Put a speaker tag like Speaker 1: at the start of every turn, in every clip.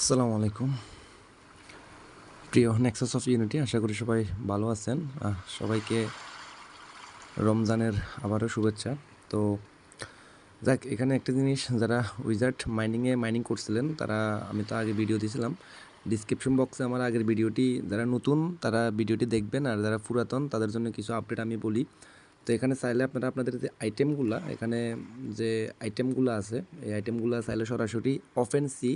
Speaker 1: আসসালামু আলাইকুম। প্রিয় নেক্সাস অফ ইউনিটি আশা করি সবাই ভালো আছেন। সবাইকে রমজানের আবারও শুভেচ্ছা। তো যাক, এখানে একটা জিনিস, যারা উইজার্ট মাইনিংয়ে মাইনিং করছিলেন, তারা, আমি তো আগে ভিডিও দিয়েছিলাম ডিসক্রিপশন বক্সে আমার আগের ভিডিওটি যারা নতুন, তারা ভিডিওটি দেখবেন, আর যারা পুরাতন, তাদের জন্য কিছু আপডেট আমি বলি। তো এখানে চাইলে আপনারা আপনাদের যে আইটেমগুলো এখানে যে আইটেমগুলো আছে, এই আইটেমগুলো চাইলে সরাসরি অফেন্সি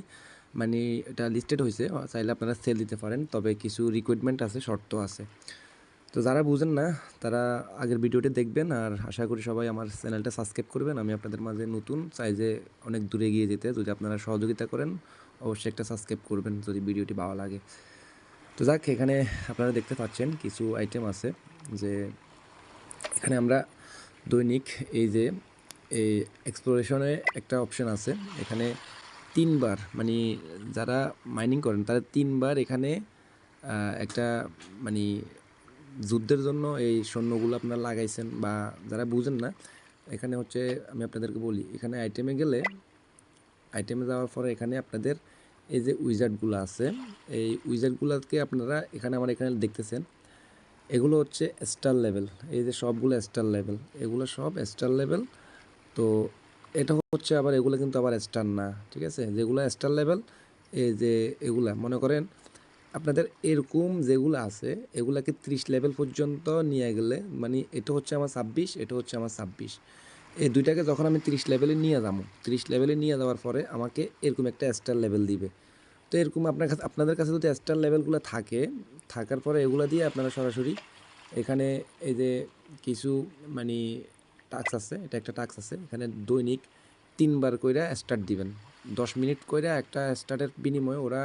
Speaker 1: মানে এটা লিস্টেড হয়েছে চাইলে আপনারা সেল দিতে পারেন, তবে কিছু রিকোয়ারমেন্ট আছে, শর্ত আছে। তো যারা বুঝেন না, তারা আগের ভিডিওটি দেখবেন, আর আশা করি সবাই আমার চ্যানেলটা সাবস্ক্রাইব করবেন। আমি আপনাদের মাঝে নতুন, চাই যে অনেক দূরে গিয়ে যেতে। যদি আপনারা সহযোগিতা করেন, অবশ্যই একটা সাবস্ক্রাইব করবেন, যদি ভিডিওটি ভালো লাগে। তো যাক, এখানে আপনারা দেখতে পাচ্ছেন কিছু আইটেম আছে, যে এখানে আমরা দৈনিক এই যে, এই এক্সপ্লোরেশনে একটা অপশন আছে। এখানে তিনবার মানে যারা মাইনিং করেন, তারা তিনবার এখানে একটা মানে যুদ্ধের জন্য এই সৈন্যগুলো আপনারা লাগাইছেন বা যারা বুঝেন না, এখানে হচ্ছে আমি আপনাদেরকে বলি, এখানে আইটেমে গেলে আইটেমে যাওয়ার পরে এখানে আপনাদের এই যে উইজার্ডগুলো আছে, এই উইজার্ডগুলোকে আপনারা এখানে আমার এখানে দেখতেছেন, এগুলো হচ্ছে স্টার লেভেল এই যে সবগুলো স্টার লেভেল এগুলো সব স্টার লেভেল তো এটা হচ্ছে আবার এগুলো কিন্তু আবার স্টার না, ঠিক আছে? যেগুলো স্টার লেভেল এই যে এগুলা, মনে করেন আপনাদের এরকম যেগুলো আছে, এগুলাকে ত্রিশ লেভেল পর্যন্ত নিয়ে গেলে মানে এটা হচ্ছে আমার ছাব্বিশ, এটা হচ্ছে আমার ছাব্বিশ। এই দুইটাকে যখন আমি ত্রিশ লেভেলে নিয়ে যাব, ত্রিশ লেভেলে নিয়ে যাওয়ার পরে আমাকে এরকম একটা স্টার লেভেল দিবে। তো এরকম আপনার কাছে, আপনাদের কাছে যদি স্টার লেভেলগুলো থাকে, থাকার পরে এগুলো দিয়ে আপনারা সরাসরি এখানে এই যে কিছু মানে টাক্স আছে এটা একটা টাক্স আছে এখানে দৈনিক তিনবার কইরা স্টার্ট দিবেন। দশ মিনিট কইরা একটা স্টার্টের বিনিময়ে ওরা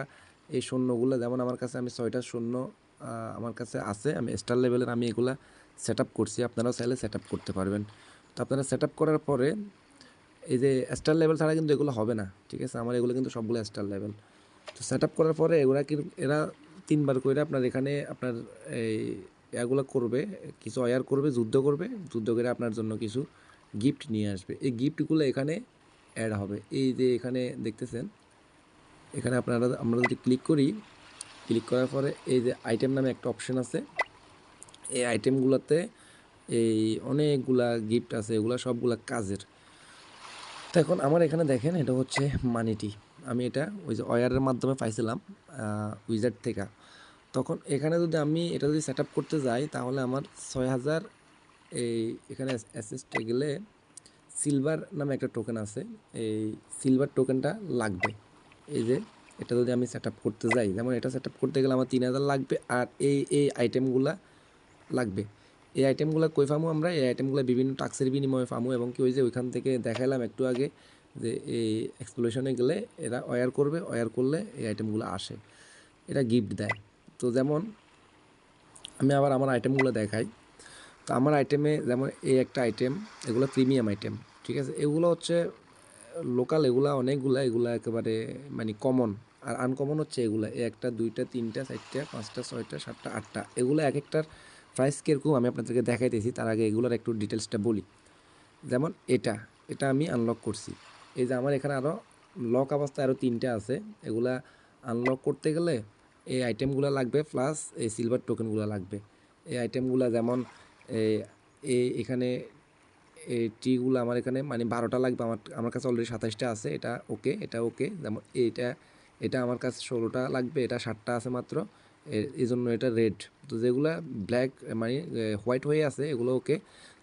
Speaker 1: এই সৈন্যগুলো যেমন আমার কাছে আমি ছয়টা আহ, আমার কাছে আছে আমি স্টার লেভেলের আমি এগুলা সেট আপ করছি আপনারাও চাইলে সেট আপ করতে পারবেন। তো আপনারা সেট আপ করার পরে এই যে স্টার লেভেল ছাড়া কিন্তু এগুলো হবে না ঠিক আছে? আমার এগুলো কিন্তু সবগুলো স্টার লেভেল তো সেট আপ করার পরে এগুলা কি এরা তিনবার করে আপনার এখানে আপনার এই এগুলো করবে, কিছু অয়ার করবে, যুদ্ধ করবে, যুদ্ধ করে আপনার জন্য কিছু গিফট নিয়ে আসবে। এই গিফটগুলো এখানে অ্যাড হবে। এই যে এখানে দেখতেছেন, এখানে আপনারা, আমরা যদি ক্লিক করি ক্লিক করার পরে এই যে আইটেম নামে একটা অপশন আছে। এই আইটেমগুলোতে এই অনেকগুলা গিফট আছে, এগুলা সবগুলা কাজের। তো এখন আমার এখানে দেখেন, এটা হচ্ছে মানিটি আমি এটা ওই যে ওয়ারের মাধ্যমে পাইছিলাম উইজার্ড থেকে। তখন এখানে যদি আমি এটা যদি সেট করতে যাই, তাহলে আমার ছয় হাজার এই এখানে অ্যাসেসটে গেলে সিলভার নামে একটা টোকেন আছে। এই সিলভার টোকেনটা লাগবে। এই যে এটা যদি আমি সেট করতে যাই, যেমন এটা সেট করতে গেলে আমার তিন হাজার লাগবে আর এই এই আইটেমগুলা লাগবে। এই আইটেমগুলো কই ফামু আমরা? এই আইটেমগুলো বিভিন্ন টাক্সের বিনিময়ে ফামু এবং কি ওই যে ওইখান থেকে দেখালাম একটু আগে যে এই এক্সপ্লোশনে গেলে এরা অয়ার করবে অয়ার করলে এই আইটেমগুলো আসে। এটা গিফট দেয়। তো যেমন আমি আবার আমার আইটেমগুলো দেখাই। তো আমার আইটেমে যেমন এই একটা আইটেম এগুলো প্রিমিয়াম আইটেম ঠিক আছে? এগুলো হচ্ছে লোকাল এগুলা অনেকগুলা, এগুলা একেবারে মানে কমন আর আনকমন হচ্ছে এগুলা। একটা, দুইটা, তিনটা, চারটা, পাঁচটা, ছয়টা, সাতটা, আটটা, এগুলো এক একটার প্রাইস কীরকম আমি আপনাদেরকে দেখাইতেছি, তার আগে এগুলোর একটু ডিটেলসটা বলি। যেমন এটা এটা আমি আনলক করছি। এই যে আমার এখানে আরও লক অবস্থায় আরও তিনটা আছে, এগুলা আনলক করতে গেলে এই আইটেমগুলো লাগবে প্লাস এই সিলভার টোকেনগুলো লাগবে। এই আইটেমগুলো যেমন, এই এখানে, এই টিগুলো আমার এখানে মানে বারোটা লাগবে, আমার আমার কাছে অলরেডি সাতাইশটা আছে, এটা ওকে এটা ওকে যেমন এটা এটা আমার কাছে ষোলোটা লাগবে, এটা ষাটটা আছে মাত্র এই জন্য এটা রেড তো যেগুলো ব্ল্যাক মানে হোয়াইট হয়ে আছে, এগুলো ওকে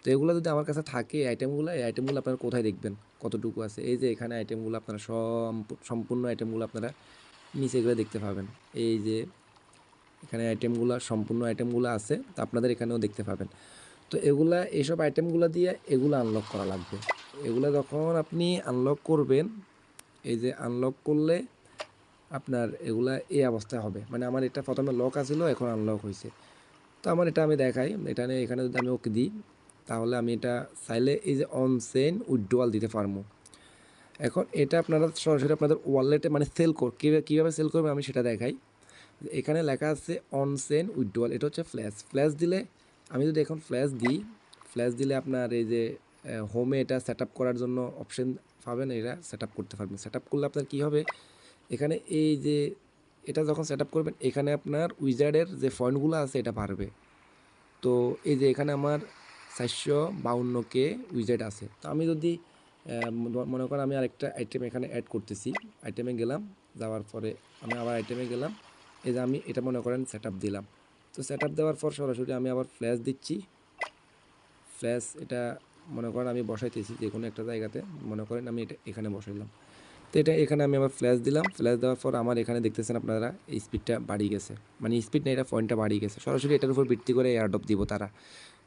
Speaker 1: তো এগুলো যদি আমার কাছে থাকে, এই আইটেমগুলো এই আইটেমগুলো আপনারা কোথায় দেখবেন? কতটুকু আছে? এই যে এখানে আইটেমগুলো আপনারা সম্পূ- সম্পূর্ণ আইটেমগুলো আপনারা নিচে গেলে দেখতে পাবেন। এই যে এখানে আইটেমগুলো সম্পূর্ণ আইটেমগুলো আছে, তো আপনাদের এখানেও দেখতে পাবেন। তো এগুলা এইসব আইটেমগুলো দিয়ে এগুলো আনলক করা লাগবে। এগুলো যখন আপনি আনলক করবেন, এই যে আনলক করলে আপনার এগুলা এই অবস্থায় হবে। মানে আমার এটা প্রথমে লক আছিল, এখন আনলক হয়েছে তো আমার এটা আমি দেখাই। এটা এখানে যদি আমি ওকে দিই, তাহলে আমি এটা চাইলে এই যে অন সেন উইড্রোয়াল দিতে পারব। এখন এটা আপনারা সরাসরি আপনাদের ওয়ালেটে মানে সেল কর কীভাবে কীভাবে সেল করবে আমি সেটা দেখাই। এখানে লেখা আছে অন সেন উইড্রোয়াল এটা হচ্ছে ফ্ল্যাশ ফ্ল্যাশ দিলে, আমি যদি এখন ফ্ল্যাশ দিই ফ্ল্যাশ দিলে আপনার এই যে হোমে এটা সেট করার জন্য অপশন পাবেন, এটা সেট করতে পারবেন। সেট করলে আপনার কী হবে? এখানে এই যে, এটা যখন সেট করবেন, এখানে আপনার উইজার্ডের যে পয়েন্টগুলো আছে, এটা বাড়বে। তো এই যে এখানে আমার চারশো বাউন্ন কে উইজেট আছে। তো আমি যদি মনে করেন আমি আরেকটা আইটেম এখানে অ্যাড করতেছি। আইটেমে গেলাম, যাওয়ার পরে আমি আবার আইটেমে গেলাম। এই যে আমি এটা মনে করেন সেট দিলাম। তো সেট দেওয়ার পর সরাসরি আমি আবার ফ্ল্যাশ দিচ্ছি। ফ্ল্যাশ এটা মনে করেন আমি বসাইতেছি যে কোনো একটা জায়গাতে। মনে করেন আমি এটা এখানে বসাইলাম। তো এটা এখানে আমি আবার ফ্ল্যাশ দিলাম। ফ্ল্যাশ দেওয়ার পর আমার এখানে দেখতেছেন আপনারা এই স্পিডটা বাড়িয়ে গেছে। মানে স্পিড না, এটা পয়েন্টটা বাড়িয়ে গেছে। সরাসরি এটার উপর ভিত্তি করে এয়ারড্রপ দিব তারা।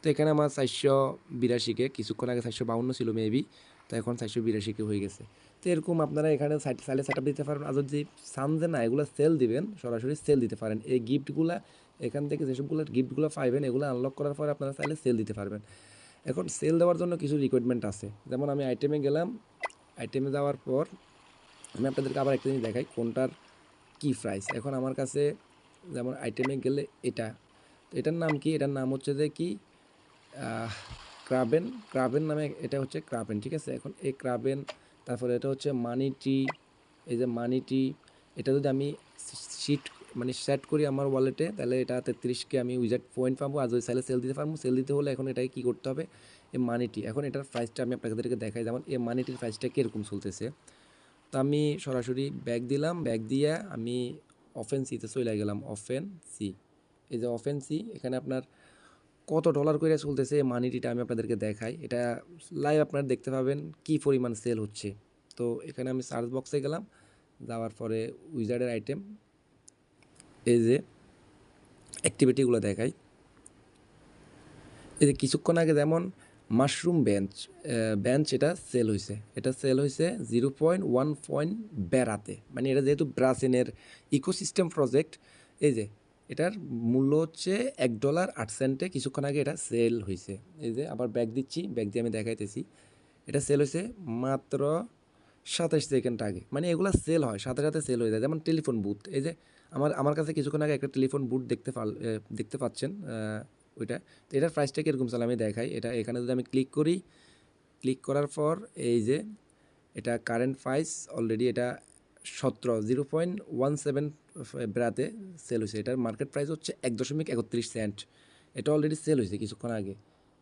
Speaker 1: তো এখানে আমার চারশো বিরাশিকে, কিছুক্ষণ আগে চারশো বাউন্ন ছিল মেবি তো এখন চারশো বিরাশিকে হয়ে গেছে। তো এরকম আপনারা এখানে সাইলে সেট দিতে পারেন। আর যদি চান যে না, এগুলো সেল দিবেন, সরাসরি সেল দিতে পারেন। এই গিফটগুলো এখান থেকে যেসবগুলো গিফটগুলো পাইবেন, এগুলো আনলক করার পর আপনারা চাইলে সেল দিতে পারবেন। এখন সেল দেওয়ার জন্য কিছু রিকোয়ারমেন্ট আছে। যেমন আমি আইটেমে গেলাম। আইটেমে যাওয়ার পর আমি আপনাদেরকে আবার একটা জিনিস দেখাই, কোনটার কি প্রাইস এখন আমার কাছে যেমন আইটেমে গেলে এটা। তো এটার নাম কি? এটার নাম হচ্ছে যে কি? ক্রাবেন ক্রাবেন নামে এটা হচ্ছে ক্রাবেন, ঠিক আছে? এখন এই ক্রাবেন, তারপরে এটা হচ্ছে মানি টি, এই যে মানি টি, এটা যদি আমি শিট মানে সেট করি আমার ওয়ালেটে, তাহলে এটা তেত্রিশকে আমি উইজার্ট পয়েন্ট পাবো। আর যদি চাইলে সেল দিতে পারব সেল দিতে হলে এখন এটাকে কী করতে হবে? এই মানিটি এখন এটার প্রাইসটা আমি আপনাদেরকে দেখাই। যেমন এই মানিটির প্রাইসটা কীরকম চলতেছে? তো আমি সরাসরি ব্যাগ দিলাম। ব্যাগ দিয়ে আমি অফেন সিতে চলে গেলাম। অফেন সি এই যে অফেন সি এখানে আপনার কত ডলার করে চলতেছে মানিটিটা আমি আপনাদেরকে দেখাই। এটা লাইভ আপনারা দেখতে পাবেন কি পরিমাণ সেল হচ্ছে। তো এখানে আমি সার্চ বক্সে গেলাম, যাওয়ার পরে উইজার্ডের আইটেম এই যে অ্যাক্টিভিটিগুলো দেখাই। এই যে কিছুক্ষণ আগে যেমন মাশরুম বেঞ্চ বেঞ্চ এটা সেল হয়েছে এটা সেল হয়েছে জিরো পয়েন্ট ওয়ান পয়েন্ট বেড়াতে। মানে এটা যেহেতু ব্রাসিনের ইকোসিস্টেম প্রজেক্ট এই যে এটার মূল্য হচ্ছে এক ডলার আট সেন্টে কিছুক্ষণ আগে এটা সেল হয়েছে এই যে আবার ব্যাগ দিচ্ছি ব্যাগ দিয়ে আমি দেখাইতেছি। এটা সেল হয়েছে মাত্র সাতাশ সেকেন্ড আগে। মানে এগুলো সেল হয়, সাথে সাথে সেল হয়ে যায়। যেমন টেলিফোন বুথ এই যে আমার আমার কাছে কিছুক্ষণ আগে একটা টেলিফোন বুথ দেখতে পাল দেখতে পাচ্ছেন ওইটা। তো এটার প্রাইসটা কীরকম চলে আমি দেখাই। এটা এখানে যদি আমি ক্লিক করি ক্লিক করার পর এই যে এটা কারেন্ট প্রাইস অলরেডি এটা সতেরো, জিরো পয়েন্ট ওয়ান সেভেন বেড়াতে সেল হয়েছে। এটার মার্কেট প্রাইস হচ্ছে এক দশমিক একত্রিশ সেন্ট এটা অলরেডি সেল হয়েছে কিছুক্ষণ আগে।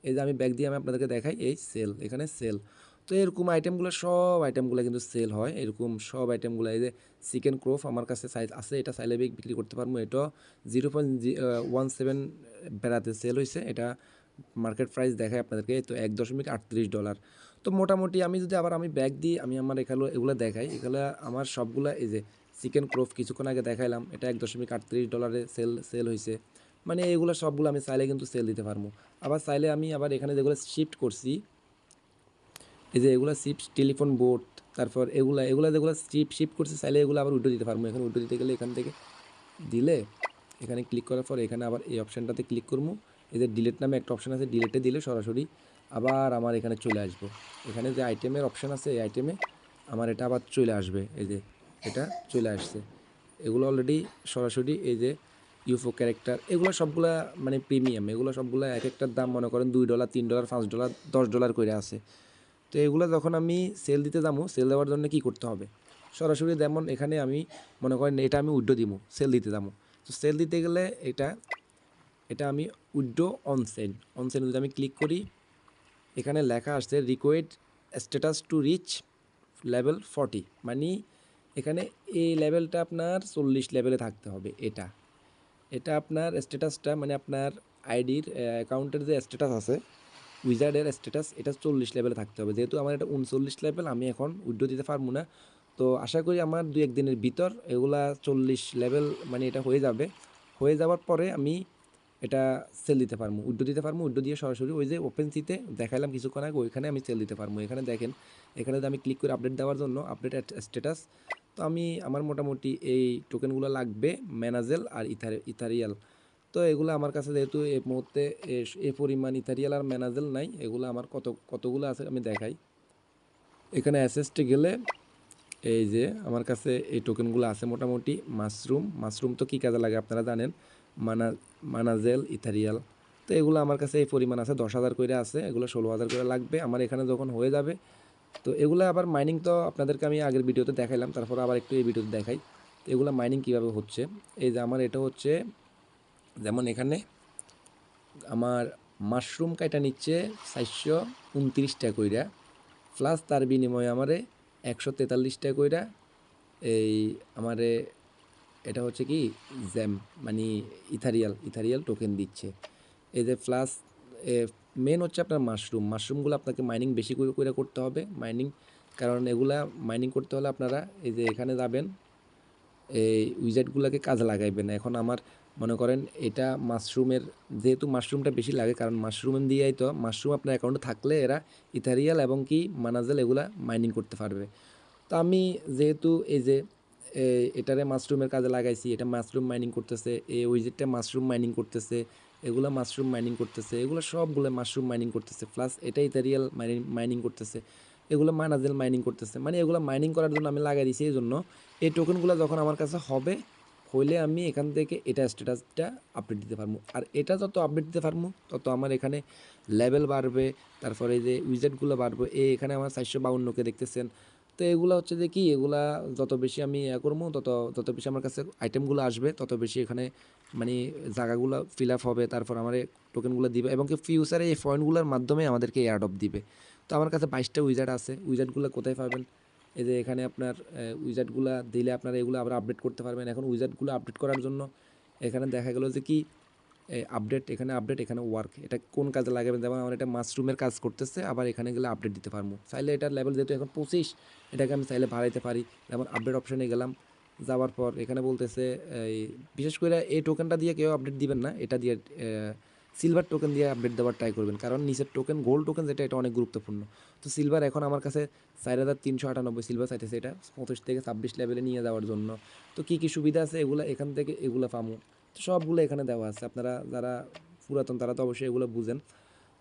Speaker 1: এই যে আমি ব্যাগ দিয়ে আমি আপনাদেরকে দেখাই, এই সেল এখানে সেল তো এরকম আইটেমগুলো সব আইটেমগুলো কিন্তু সেল হয়। এরকম সব আইটেমগুলো এই যে চিকেন ক্রোফ আমার কাছে সাইজ আছে, এটা সাইলে বিক- বিক্রি করতে পারব। এটা জিরো পয়েন্ট ওয়ান সেভেন বেড়াতে সেল হয়েছে। এটা মার্কেট প্রাইস দেখায় আপনাদেরকে, তো এক দশমিক আটত্রিশ ডলার তো মোটামুটি আমি যদি আবার আমি ব্যাগ দিই, আমি আমার এখানে এগুলো দেখাই। এগুলো আমার সবগুলো এই যে চিকেন ক্রোফ কিছুক্ষণ আগে দেখাইলাম, এটা এক দশমিক আটত্রিশ ডলারে সেল সেল হয়েছে মানে এগুলো সবগুলো আমি চাইলে কিন্তু সেল দিতে পারব। আবার চাইলে আমি আবার এখানে যেগুলো শিফট করছি, এই যে এগুলো শিপ টেলিফোন বোর্ড তারপর এগুলা এগুলো যেগুলো শিপ শিফট করছে, চাইলে এগুলো আবার উল্টো দিতে পারব। এখানে উল্টো দিতে গেলে এখান থেকে দিলে, এখানে ক্লিক করার পর এখানে আবার এই অপশানটাতে ক্লিক করব। যে ডিলেট নামে একটা অপশান আছে ডিলেটে দিলে সরাসরি আবার আমার এখানে চলে আসব। এখানে যে আইটেমের অপশান আছে, এই আইটেমে আমার এটা আবার চলে আসবে, এই যে এটা চলে আসছে। এগুলো অলরেডি সরাসরি এই যে ইউফো ক্যারেক্টার এগুলো সবগুলা মানে প্রিমিয়াম এগুলো সবগুলো এক একটার দাম মনে করেন দুই ডলার তিন ডলার পাঁচ ডলার দশ ডলার করে আছে। তো এগুলো যখন আমি সেল দিতে যাব সেল দেওয়ার জন্য কি করতে হবে? সরাসরি যেমন এখানে আমি মনে করেন এটা আমি উইড্রো দিব সেল দিতে যাব। তো সেল দিতে গেলে এটা এটা আমি withdraw on sale on sale যদি আমি ক্লিক করি, এখানে লেখা আসছে required status to reach level forty মানে এখানে এই লেভেলটা আপনার চল্লিশ লেভেলে থাকতে হবে, এটা। এটা আপনার স্ট্যাটাসটা মানে আপনার আইডির অ্যাকাউন্টের যে স্ট্যাটাস আছে উইজার্ডের স্ট্যাটাস এটা চল্লিশ লেভেলে থাকতে হবে। যেহেতু আমার এটা উনচল্লিশ লেভেল আমি এখন উইড্রো দিতে পারব না। তো আশা করি আমার দু একদিনের ভিতর এগুলা চল্লিশ লেভেল মানে এটা হয়ে যাবে। হয়ে যাওয়ার পরে আমি এটা সেল দিতে পারব উড্ডো দিতে পারব উড্ডো দিয়ে সরাসরি ওই যে ওপেন সিতে দেখাইলাম কিছুক্ষণ আগে, ওইখানে আমি সেল দিতে পারব এখানে দেখেন, এখানে আমি ক্লিক করে আপডেট দেওয়ার জন্য আপডেট স্ট্যাটাস তো আমি, আমার মোটামুটি এই টোকেনগুলো লাগবে ম্যানাজেল আর ইথার ইথারিয়াল তো এগুলো আমার কাছে যেহেতু এই মুহূর্তে এ পরিমাণ ইথারিয়াল আর ম্যানাজেল নাই, এগুলো আমার কত, কতগুলো আছে আমি দেখাই। এখানে অ্যাসেসটে গেলে এই যে আমার কাছে এই টোকেনগুলো আছে মোটামুটি মাশরুম মাশরুম তো কী কাজে লাগে আপনারা জানেন? মানা মানাজেল ইথারিয়াল তো এগুলো আমার কাছে এই পরিমাণ আছে, দশ হাজার করে আছে, এগুলো ষোলো হাজার করে লাগবে। আমার এখানে যখন হয়ে যাবে, তো এগুলো আবার মাইনিং তো আপনাদেরকে আমি আগের ভিডিওতে দেখাইলাম, তারপর আবার একটু এই ভিডিওতে দেখাই। তো এগুলো মাইনিং কীভাবে হচ্ছে? এই যে আমার এটা হচ্ছে, যেমন এখানে আমার মাশরুম কাইটা নিচ্ছে চারশো উনত্রিশ টাকা কইরা প্লাস তার বিনিময়ে আমারে একশো তেতাল্লিশ টাকা কইরা, এই আমারে এটা হচ্ছে কি জ্যাম মানে ইথারিয়াল ইথারিয়াল টোকেন দিচ্ছে। এই যে প্লাস মেন হচ্ছে আপনার মাশরুম মাশরুমগুলো আপনাকে মাইনিং বেশি করে করে করতে হবে মাইনিং কারণ এগুলা মাইনিং করতে হলে আপনারা এই যে এখানে যাবেন, এই উইজেটগুলোকে কাজে লাগাইবেন। এখন আমার মনে করেন এটা মাশরুমের যেহেতু মাশরুমটা বেশি লাগে, কারণ মাশরুম দিয়েই তো মাশরুম আপনার অ্যাকাউন্টে থাকলে এরা ইথারিয়াল এবং কি মানাজেল এগুলা মাইনিং করতে পারবে। তো আমি যেহেতু এই যে এটারে মাশরুমের কাজে লাগাইছি, এটা মাশরুম মাইনিং করতেছে এই উইজেটটা মাশরুম মাইনিং করতেছে, এগুলো মাশরুম মাইনিং করতেছে, এগুলো সবগুলো মাশরুম মাইনিং করতেছে প্লাস এটা ইথারিয়াল মাইনিং মাইনিং করতেছে, এগুলো মানাজেল মাইনিং করতেছে মানে এগুলো মাইনিং করার জন্য আমি লাগাই দিয়েছি এই জন্য এই টোকেনগুলো যখন আমার কাছে হবে, হইলে আমি এখান থেকে এটা স্ট্যাটাসটা আপডেট দিতে পারব, আর এটা যত আপডেট দিতে পারব, তত আমার এখানে লেভেল বাড়বে, তারপরে যে উইজেটগুলো বাড়বে, এই এখানে আমার চারশো বাউন্নকে দেখতেছেন তো এগুলো হচ্ছে যে কি, এগুলা যত বেশি আমি ইয়ে করব, তত তত বেশি আমার কাছে আইটেমগুলো আসবে, তত বেশি এখানে মানে জায়গাগুলো ফিল আপ হবে, তারপর আমার টোকেনগুলো দিবে এবং কি ফিউচারে এই পয়েন্টগুলোর মাধ্যমে আমাদেরকে অ্যাড অফ দিবে। তো আমার কাছে বাইশটা উইজার্ড আছে উইজার্ডগুলো কোথায় পাবেন? এই যে এখানে আপনার উইজার্ডগুলো দিলে আপনারা এগুলো আবার আপডেট করতে পারবেন। এখন উইজার্ডগুলো আপডেট করার জন্য এখানে দেখা গেলো যে কি আপডেট এখানে আপডেট এখানে ওয়ার্ক এটা কোন কাজে লাগাবেন? যেমন আমার এটা মাশরুমের কাজ করতেছে, আবার এখানে গেলে আপডেট দিতে পারব। চাইলে এটার লেভেল যেহেতু এখন পঁচিশ, এটাকে আমি চাইলে বাড়াইতে পারি। যেমন আপডেট অপশানে গেলাম, যাওয়ার পর এখানে বলতেছে, এই, বিশেষ করে এই টোকেনটা দিয়ে কেউ আপডেট দিবেন না, এটা দিয়ে সিলভার টোকেন দিয়ে আপডেট দেওয়ার ট্রাই করবেন। কারণ নিচের টোকেন গোল্ড টোকেন যেটা, এটা অনেক গুরুত্বপূর্ণ। তো সিলভার এখন আমার কাছে চার হাজার তিনশো আটানব্বই সিলভার চাইতেছে এটা, পঁচিশ থেকে ছাব্বিশ লেভেলে নিয়ে যাওয়ার জন্য। তো কী কী সুবিধা আছে? এগুলো এখান থেকে এগুলো পামো সবগুলো এখানে দেওয়া আছে। আপনারা যারা পুরাতন তারা তো অবশ্যই এগুলো বুঝেন।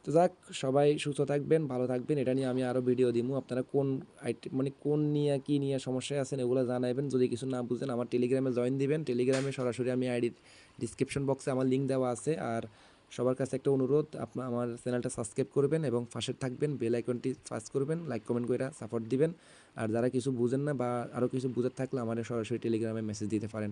Speaker 1: তো যাক, সবাই সুস্থ থাকবেন, ভালো থাকবেন। এটা নিয়ে আমি আরও ভিডিও দিব আপনারা কোন আইটেম মানে কোন নিয়ে, কী নিয়ে সমস্যায় আছেন এগুলো জানাবেন যদি কিছু না বুঝেন, আমার টেলিগ্রামে জয়েন দিবেন। টেলিগ্রামে সরাসরি আমি আইডি ডিসক্রিপশন বক্সে আমার লিঙ্ক দেওয়া আছে। আর সবার কাছে একটা অনুরোধ আপনার আমার চ্যানেলটা সাবস্ক্রাইব করবেন এবং পাশে থাকবেন বেল আইকনটি ফার্স্ট করবেন লাইক কমেন্ট করে সাপোর্ট দিবেন। আর যারা কিছু বুঝেন না বা আরও কিছু বুঝার থাকলে আমাদের সরাসরি টেলিগ্রামে মেসেজ দিতে পারেন।